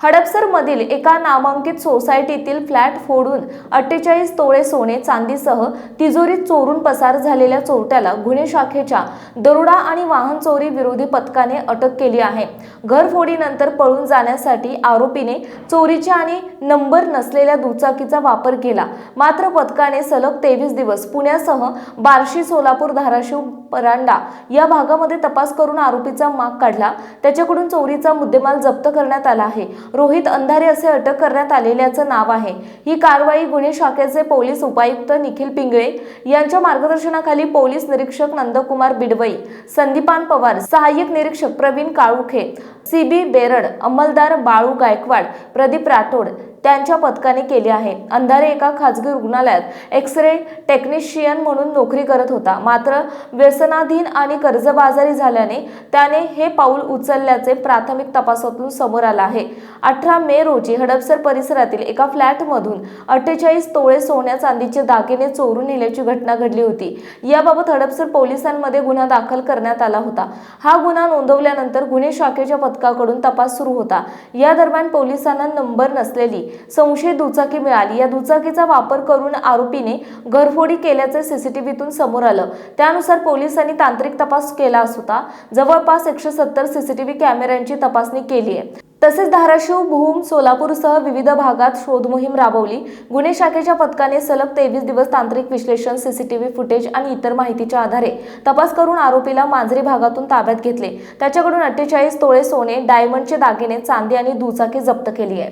हडपसरमधील एका नामांकित सोसायटीतील फ्लॅट फोडून अठ्ठेचाळीस तोळे सोने चांदीसह तिजोरीत चोरून पसार झालेल्या चोरट्याला गुन्हे शाखेच्या दरोडा आणि वाहन चोरी विरोधी पथकाने अटक केली आहे. घरफोडीनंतर पळून जाण्यासाठी आरोपीने चोरीच्या आणि नंबर नसलेल्या दुचाकीचा वापर केला. मात्र पथकाने सलग तेवीस दिवस पुण्यासह बार्शी सोलापूर धाराशिव परांडा या भागामध्ये तपास करून आरोपीचा माग काढला. त्याच्याकडून चोरीचा मुद्देमाल जप्त करण्यात आला आहे. रोहित अंधारे असे अटक करण्यात आलेल्याचं नाव आहे. ही कारवाई गुन्हे शाखेचे पोलीस उपायुक्त निखिल पिंगळे यांच्या मार्गदर्शनाखाली पोलीस निरीक्षक नंदकुमार बिडवई संदीपान पवार सहाय्यक निरीक्षक प्रवीण काळुखे सीबी बेरड अंमलदार बाळू गायकवाड प्रदीप राठोड त्यांच्या पथकाने केले आहे. अंधारे एका खाजगी रुग्णालयात एक्स रे टेक्निशियन म्हणून नोकरी करत होता. मात्र व्यसनाधीन आणि कर्जबाजारी झाल्याने त्याने हे पाऊल उचलल्याचे प्राथमिक तपासातून समोर आलं आहे. अठरा मे रोजी हडपसर परिसरातील एका फ्लॅटमधून अठ्ठेचाळीस तोळे सोन्या चांदीचे दागिने चोरून नेल्याची घटना घडली होती. याबाबत हडपसर पोलिसांमध्ये गुन्हा दाखल करण्यात आला होता. हा गुन्हा नोंदवल्यानंतर गुन्हे शाखेच्या पथकाकडून तपास सुरू होता. या दरम्यान पोलिसांना नंबर नसलेली संशयित दुचाकी मिळाली. या दुचाकीचा वापर करून आरोपीने घरफोडी केल्याचे सीसीटीव्हीतून समोर आलं. त्यानुसार पोलिसांनी तांत्रिक तपास केला होता जवळपास एकशे सत्तर सीसीटीव्ही कॅमेऱ्यांची तपासणी केली आहे. तसेच धाराशिव भूम सोलापूरसह विविध भागात शोधमोहीम राबवली. गुन्हे शाखेच्या पथकाने सलग तेवीस दिवस तांत्रिक विश्लेषण सीसीटीव्ही फुटेज आणि इतर माहितीच्या आधारे तपास करून आरोपीला मांजरी भागातून ताब्यात घेतले. त्याच्याकडून अठ्ठेचाळीस तोळे सोने डायमंडचे दागिने चांदी आणि दुचाकी जप्त केली आहे.